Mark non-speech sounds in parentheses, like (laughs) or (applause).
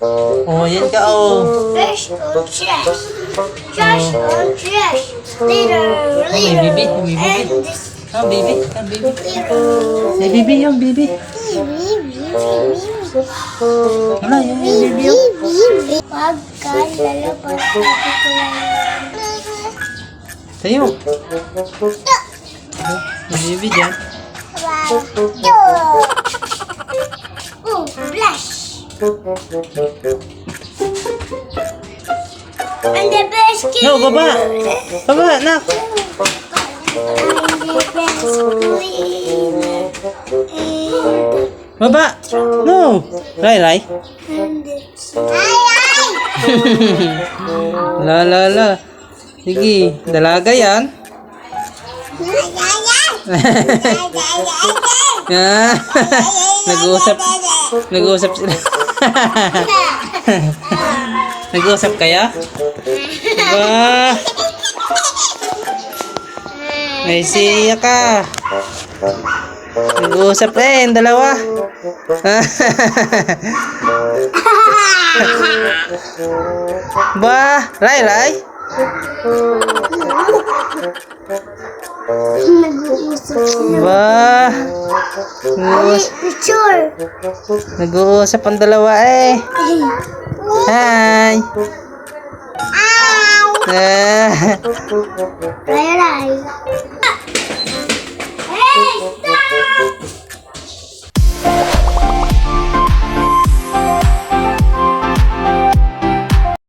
Oh, yan ka, oh. Fish on trash. Trash on trash. Oh, may later. bibi, may bibi. And this Ah, baby, ah, baby. later. May bibi yung baby. Wala, yan yung baby yung. Wag ka lalabas sa kukulan. Tayo. May baby dyan. Blush. And the best kid. No, baba. Baba, nak. Baba. No. Ay, ay! (laughs) La, la, la. Sige, dalaga yan. (laughs) (laughs) Nag-uusap. Nag-uusap sila. (laughs) Nag-uusap kaya? Ba? Ay, siya ka. Nag-uusap yung dalawa. (laughs) ba? Ray, Ray? (laughs) Ba? Ay, picture. Nag-uusap ang dalawa eh. Hi! Ow! Ah, ray.